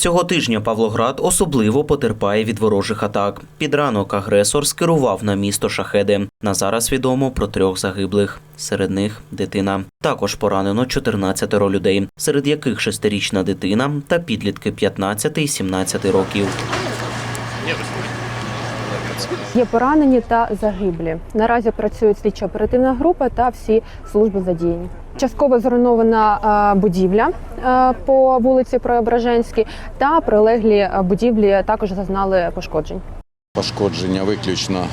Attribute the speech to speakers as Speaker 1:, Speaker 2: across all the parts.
Speaker 1: Цього тижня Павлоград особливо потерпає від ворожих атак. Під ранок агресор скерував на місто шахеди. На зараз відомо про трьох загиблих. Серед них дитина. Також поранено 14 людей, серед яких шестирічна дитина та підлітки 15 і 17 років.
Speaker 2: Є поранені та загиблі. Наразі працюють слідчо оперативна група та всі служби задіяні. Частково зруйнована е, будівля е, по вулиці Преображенській та прилеглі будівлі також зазнали пошкоджень.
Speaker 3: пошкодження виключно е,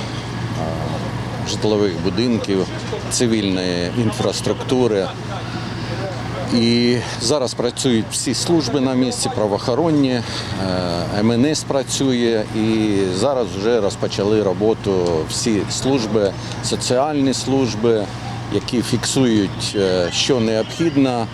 Speaker 3: житлових будинків, цивільної інфраструктури. І зараз працюють всі служби на місці, правоохоронні, е, МНС працює і зараз вже розпочали роботу всі служби, соціальні служби, які фіксують, е, що необхідно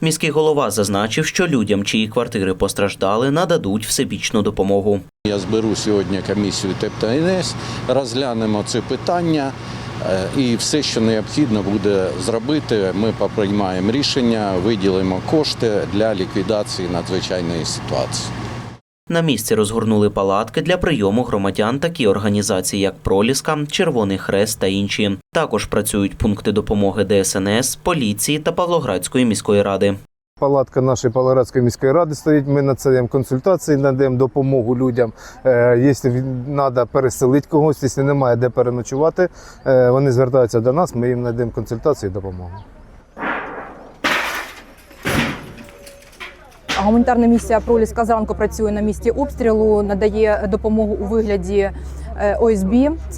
Speaker 1: Міський голова зазначив, що людям, чиї квартири постраждали, нададуть всебічну допомогу.
Speaker 3: Я зберу сьогодні комісію ТЕП НС, розглянемо це питання і все, що необхідно буде зробити, ми поприймаємо рішення, виділимо кошти для ліквідації надзвичайної ситуації.
Speaker 1: На місці розгорнули палатки для прийому громадян такі організації, як Проліска, Червоний Хрест та інші. Також працюють пункти допомоги ДСНС, поліції та Павлоградської міської ради.
Speaker 4: Палатка нашої Павлоградської міської ради стоїть. Ми надаємо консультації, надаємо допомогу людям. Е, Якщо треба переселити когось, якщо немає де переночувати, е, вони звертаються до нас, ми їм надаємо консультацію і допомогу.
Speaker 5: Гуманітарна місія Проліска зранку працює на місці обстрілу, надає допомогу у вигляді ОСБ,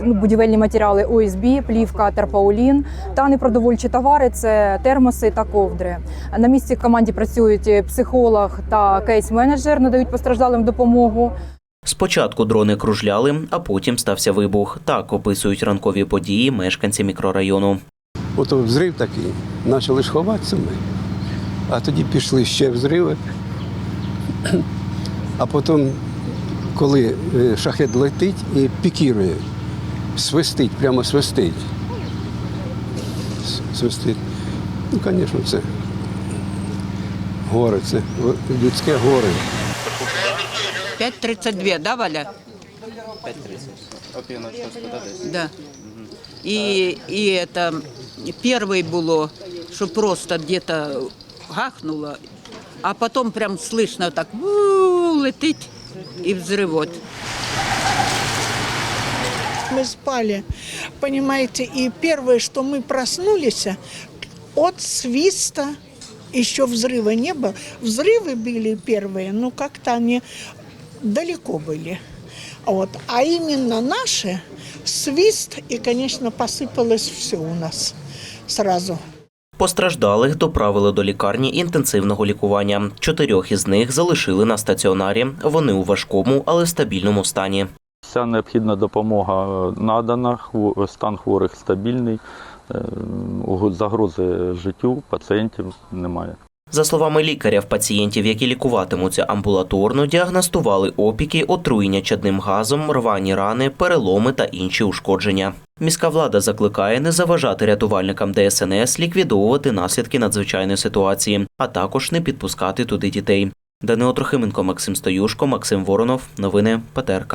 Speaker 5: ну, будівельні матеріали ОСБ, плівка, терпаулін та непродовольчі товари це термоси та ковдри. На місці в команді працюють психолог та кейс-менеджер, надають постраждалим допомогу.
Speaker 1: Спочатку дрони кружляли, а потім стався вибух. Так описують ранкові події мешканці мікрорайону.
Speaker 6: Ото взрив такий, почали ж ховатися ми. А тоді пішли ще взриви. А потім, коли е, шахет летить і пікірує, свистить, прямо свистить. С- Свистить. Ну, звісно, це горе, це людське горе.
Speaker 7: 5.32, да, Валя? 5.30. Да. И, и это первый было, что просто где-то гахнуло, а потом прям слышно так «ву», летить и взрывот.
Speaker 8: Мы спали, понимаете, и первое, что мы проснулись от свиста, еще взрыва не было. Взрывы были первые, но как-то они далеко были. Вот. А именно наши, свист, и, конечно, посыпалось все у нас сразу.
Speaker 1: Постраждалих доправили до лікарні інтенсивного лікування. Чотирьох із них залишили на стаціонарі. Вони у важкому, але стабільному стані.
Speaker 9: Вся необхідна допомога е, надана, стан хворих стабільний, е, загрози життю пацієнтів немає.
Speaker 1: За словами лікаря, в пацієнтів, які лікуватимуться амбулаторно, діагностували опіки, отруєння чадним газом, рвані рани, переломи та інші ушкодження. Міська влада закликає не заважати рятувальникам ДСНС ліквідовувати наслідки надзвичайної ситуації, а також не підпускати туди дітей. Данило Трохименко, Максим Стоюшко, Максим Воронов. Новини ПТРК.